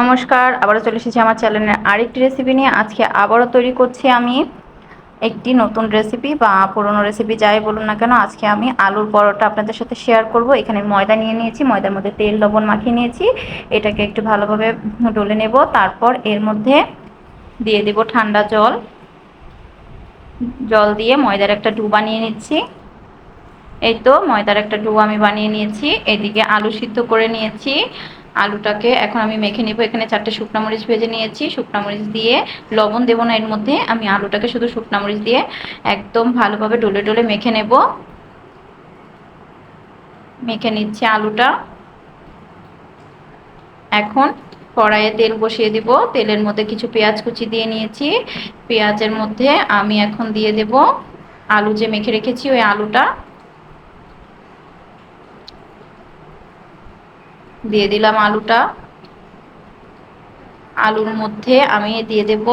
নমস্কার, আবারও চলে এসেছি আমার চ্যানেলের আরেকটি রেসিপি নিয়ে। আজকে আবারও তৈরি করছি আমি একটি নতুন রেসিপি বা পুরনো রেসিপি যাই বলুন না কেন। আজকে আমি আলুর পরোটা আপনাদের সাথে শেয়ার করব। এখানে ময়দা নিয়ে নিয়েছি, ময়দার মধ্যে তেল, লবণ মাখিয়ে নিয়েছি। এটাকে একটু ভালোভাবে ডলে নেব। তারপর এর মধ্যে দিয়ে দেব ঠান্ডা জল। জল দিয়ে ময়দার একটা ডু বানিয়ে নিচ্ছি। এই তো ময়দার একটা ডু আমি বানিয়ে নিয়েছি। এদিকে আলু সিদ্ধ করে নিয়েছি। আলুটাকে এখন আমি মেখে নেব। এখানে চারটে শুকনা মরিচ ভেজে নিয়েছি। শুকনা মরিচ দিয়ে লবণ দেবো না এর মধ্যে। আমি আলুটাকে শুধু শুকনা মরিচ দিয়ে একদম ভালোভাবে ডলে ডলে মেখে নেব। মেখে নিচ্ছি আলুটা। এখন কড়াইয়ে তেল বসিয়ে দিব। তেলের মধ্যে কিছু পেঁয়াজ কুচি দিয়ে নিয়েছি। পেঁয়াজের মধ্যে আমি এখন দিয়ে দেব আলু যে মেখে রেখেছি ওই আলুটা। দিয়ে দিলাম আলুটা। আলুর মধ্যে আমি দিয়ে দেব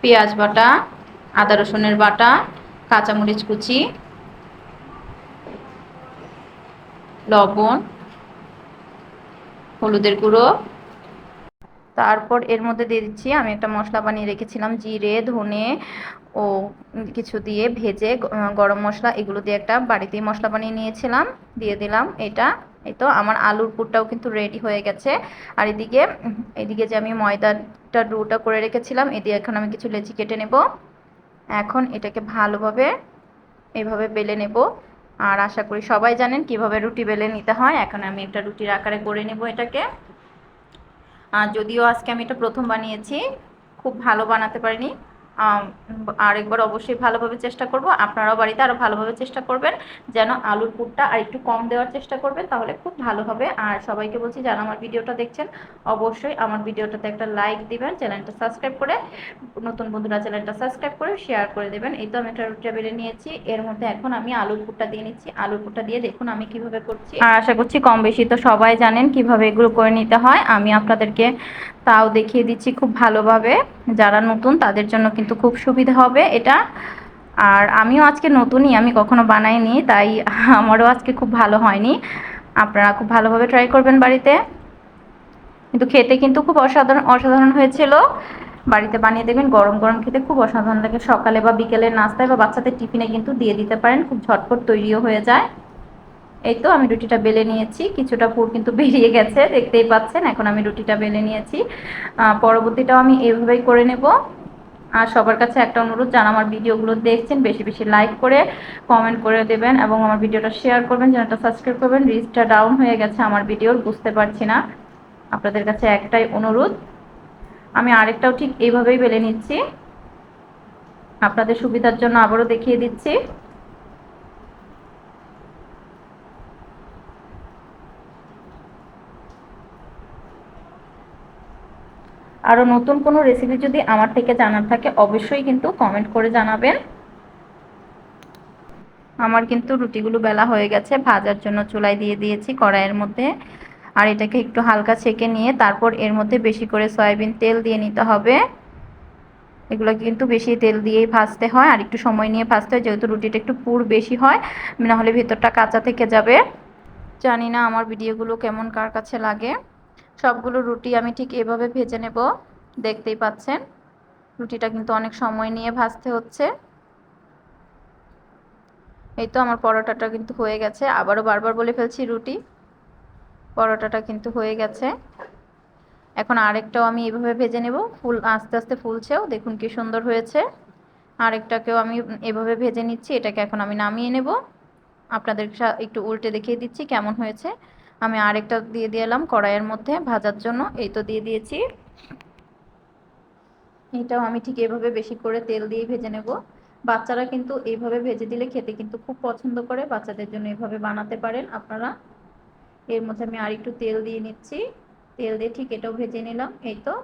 পেঁয়াজ বাটা, আদা রসুনের বাটা, কাঁচামরিচ কুচি, লবণ, হলুদের গুঁড়ো তারপর এর মধ্যে দিয়ে দিচ্ছি, আমি একটা মশলা বানিয়ে রেখেছিলাম, জিরে, ধনে ও কিছু দিয়ে ভেজে গরম মশলা, এগুলো দিয়ে একটা বাড়িতেই মশলা বানিয়ে নিয়েছিলাম, দিয়ে দিলাম এটা। এই তো আমার আলুর পুরটাও কিন্তু রেডি হয়ে গেছে। আর এদিকে এদিকে যে আমি ময়দাটা ডুটা করে রেখেছিলাম এদিকে এখন আমি কিছু লেচি কেটে নেব। এখন এটাকে ভালোভাবে এভাবে বেলে নেব। আর আশা করি সবাই জানেন কীভাবে রুটি বেলে নিতে হয়। এখন আমি একটা রুটির আকারে করে নেব এটাকে। যদিও আজকে আমি এটা প্রথম বানিয়েছি খুব ভালো বানাতে পারিনি। আরেকবার অবশ্যই ভালোভাবে চেষ্টা করব। আপনারাও বাড়িতে আরও ভালোভাবে চেষ্টা করবেন, যেন আলুর পুরটা আর একটু কম দেওয়ার চেষ্টা করবেন, তাহলে খুব ভালো হবে। আর সবাইকে বলছি, যারা আমার ভিডিওটা দেখছেন, অবশ্যই আমার ভিডিওটাতে একটা লাইক দিবেন, চ্যানেলটা সাবস্ক্রাইব করে, নতুন বন্ধুরা চ্যানেলটা সাবস্ক্রাইব করে শেয়ার করে দেবেন। এই তো আমি একটা রুটিটা বেড়ে নিয়েছি। এর মধ্যে এখন আমি আলুর পুরটা দিয়ে নিচ্ছি। আলুর পুরটা দিয়ে দেখুন আমি কীভাবে করছি। আর আশা করছি কম বেশি তো সবাই জানেন কীভাবে এগুলো করে নিতে হয়। আমি আপনাদেরকে তাও দেখিয়ে দিচ্ছি খুব ভালোভাবে। যারা নতুন, তাদের জন্য কিন্তু খুব সুবিধা হবে এটা। আর আমিও আজকে নতুনই, আমি কখনো বানাইনি, তাই আমারও আজকে খুব ভালো হয়নি। আপনারা খুব ভালোভাবে ট্রাই করবেন বাড়িতে। কিন্তু খেতে কিন্তু খুব অসাধারণ অসাধারণ হয়েছিল। বাড়িতে বানিয়ে দেখবেন গরম গরম খেতে খুব অসাধারণ লাগে। সকালে বা বিকেলের নাস্তায় বা বাচ্চাদের টিফিনে কিন্তু দিয়ে দিতে পারেন, খুব ঝটপট তৈরিও হয়ে যায়। এই তো আমি রুটিটা বেলে নিয়েছি। কিছুটা পুর কিন্তু বেরিয়ে গেছে, দেখতেই পাচ্ছেন, এখন আমি রুটিটা বেলে নিয়েছি। পরবর্তীটাও আমি এভাবেই করে নেব। আর সবার কাছে একটা অনুরোধ, যারা আমার ভিডিওগুলো দেখছেন, বেশি বেশি লাইক করে, কমেন্ট করে দেবেন এবং আমার ভিডিওটা শেয়ার করবেন চ্যানেলটা সাবস্ক্রাইব করবেন। রিচটা ডাউন হয়ে গেছে আমার ভিডিওর, বুঝতে পারছি না। আপনাদের কাছে একটাই অনুরোধ, আমি আরেকটাও ঠিক এইভাবেই বেলে নিচ্ছি। আপনাদের সুবিধার জন্য আবারও দেখিয়ে দিচ্ছি। আরও নতুন কোনো রেসিপি যদি আমার থেকে জানার থাকে, অবশ্যই কিন্তু কমেন্ট করে জানাবেন। আমার কিন্তু রুটিগুলো বেলা হয়ে গেছে, ভাজার জন্য চুলাই দিয়ে দিয়েছি কড়াইয়ের মধ্যে। আর এটাকে একটু হালকা ছেঁকে নিয়ে তারপর এর মধ্যে বেশি করে সয়াবিন তেল দিয়ে নিতে হবে। এগুলো কিন্তু বেশি তেল দিয়েই ভাজতে হয় আর একটু সময় নিয়ে ভাজতে হয়, যেহেতু রুটিটা একটু পুর বেশি হয়, নাহলে ভেতরটা কাঁচা থেকে যাবে। জানি না আমার ভিডিওগুলো কেমন, কার কাছে লাগে। সবগুলো রুটি আমি ঠিক এভাবে ভেজে নেব, দেখতেই পাচ্ছেন। রুটিটা কিন্তু অনেক সময় নিয়ে ভাজতে হচ্ছে। এই তো আমার পরোটাটা কিন্তু হয়ে গেছে। আবারও বারবার বলে ফেলছি রুটি। পরোটাটা কিন্তু হয়ে গেছে। এখন আরেকটাও আমি এভাবে ভেজে নেব। ফুল, আস্তে আস্তে ফুলছেও। দেখুন কি সুন্দর হয়েছে। আরেকটাকেও আমি এভাবে ভেজে নিচ্ছি। এটাকে এখন আমি নামিয়ে নেব। আপনাদের একটু উল্টে দেখিয়ে দিচ্ছি কেমন হয়েছে। আমি আরেকটা দিয়ে দিলাম কড়াইয়ের মধ্যে ভাজার জন্য, এই তো দিয়ে দিয়েছি। এটাও আমি ঠিক এভাবে বেশি করে তেল দিয়ে ভেজে নেব। বাচ্চারা কিন্তু এইভাবে ভেজে দিলে খেতে কিন্তু খুব পছন্দ করে, বাচ্চাদের জন্য এইভাবে বানাতে পারেন আপনারা। এর মধ্যে আমি আর একটু তেল দিয়ে নিচ্ছি। তেল দিয়ে ঠিক এটাও ভেজে নিলাম, এই তো।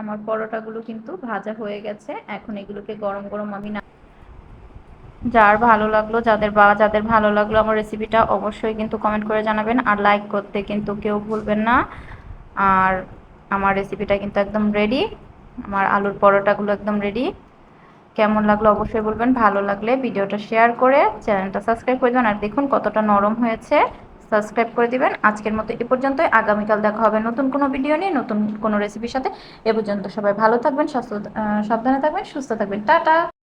আমার পরোটাগুলো কিন্তু ভাজা হয়ে গেছে, এখন এগুলোকে গরম গরম আমি না যার ভালো লাগল, যাদের বা, যাদের ভালো লাগল আমার রেসিপিটা অবশ্যই কিন্তু কমেন্ট করে জানাবেন আর লাইক করতে কিন্তু কেউ ভুলবেন না। আর আমার রেসিপিটা কিন্তু একদম রেডি আমার আলুর পরোটাগুলো একদম রেডি কেমন লাগল অবশ্যই বলবেন, ভালো লাগলে ভিডিওটা শেয়ার করে চ্যানেলটা সাবস্ক্রাইব করে দেবেন। আর দেখুন কতটা নরম হয়েছে সাবস্ক্রাইব করে দিবেন। আজকের মতো এ পর্যন্তই, আগামীকাল দেখা হবে নতুন কোনো ভিডিও নিয়ে, নতুন কোনো রেসিপির সাথে। এ পর্যন্ত সবাই ভালো থাকবেন সাবধানে থাকবেন, সুস্থ থাকবেন। টাটা!